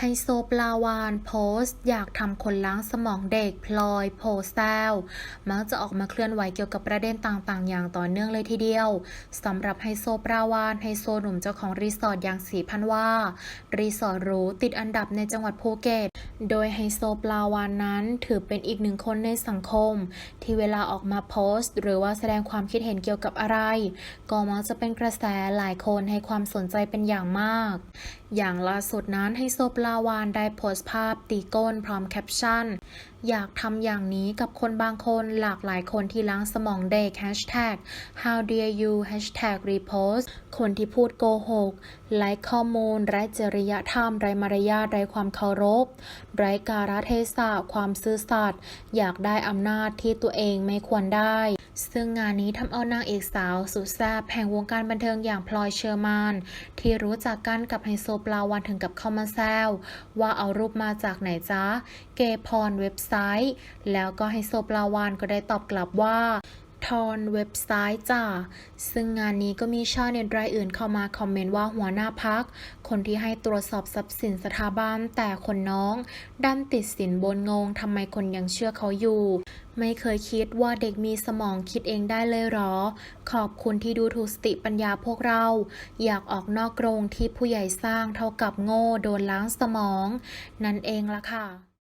ไฮโซปลาวานโพสต์ อยากทำคนล้างสมองเด็กพลอยโพสแซวมักจะออกมาเคลื่อนไหวเกี่ยวกับประเด็นต่างๆ อย่างต่อเนื่องเลยทีเดียวสำหรับไฮโซปลาวานไฮโซหนุ่มเจ้าของรีสอร์ทอย่างสีพันว่า รีสอร์ทหรูติดอันดับในจังหวัดภูเก็ต โดยไฮโซปลาวานนั้นถือเป็นอีกหนึ่งคนในสังคม ที่เวลาออกมาโพสต์ หรือว่าแสดงความคิดเห็นเกี่ยวกับอะไร ก็มักจะเป็นกระแสหลายคนให้ความสนใจเป็นอย่างมาก อย่างล่าสุดนั้นไฮโซปลาวานได้โพสต์ภาพตีก้นพร้อมแคปชั่น อยากทำอย่างนี้กับคนบางคนหลากหลายคนที่ล้างสมองเด็ก Hashtag how dare you Hashtag repost คนที่พูดโกหกไร้ข้อมูลไร้จริยธรรมไร้มารยาทไร้ความเคารพ ไร้การะเทศะความซื่อสัตย์อยากได้อำนาจที่ตัวเองไม่ควรได้ ซึ่งงานนี้ทำเอานางเอกสาวสุดแซ่บแห่งวงการบันเทิงอย่างพลอยเชอร์มานที่รู้จักกันกับไฮโซปลาวันถึงกับเข้ามาแซวว่าเอารูปมาจากไหนจ๊ะ เกพรเว็บไซต์ แล้วก็ไฮโซปลาวานก็ได้ตอบกลับว่า ทอนเว็บไซต์จ้าซึ่งงานนี้ก็มีชาวเน็ตรายอื่นเข้ามาคอมเมนต์ว่าหัวหน้าพัก คนที่ให้ตรวจสอบทรัพย์สินสถาบันแต่คนน้อง ดันติดสินบนงงทำไมคนยังเชื่อเขาอยู่ ไม่เคยคิดว่าเด็กมีสมองคิดเองได้เลยหรอ ขอบคุณที่ดูถูกสติปัญญาพวกเรา อยากออกนอกกรงที่ผู้ใหญ่สร้างเท่ากับโง่โดนล้างสมอง นั่นเองล่ะค่ะ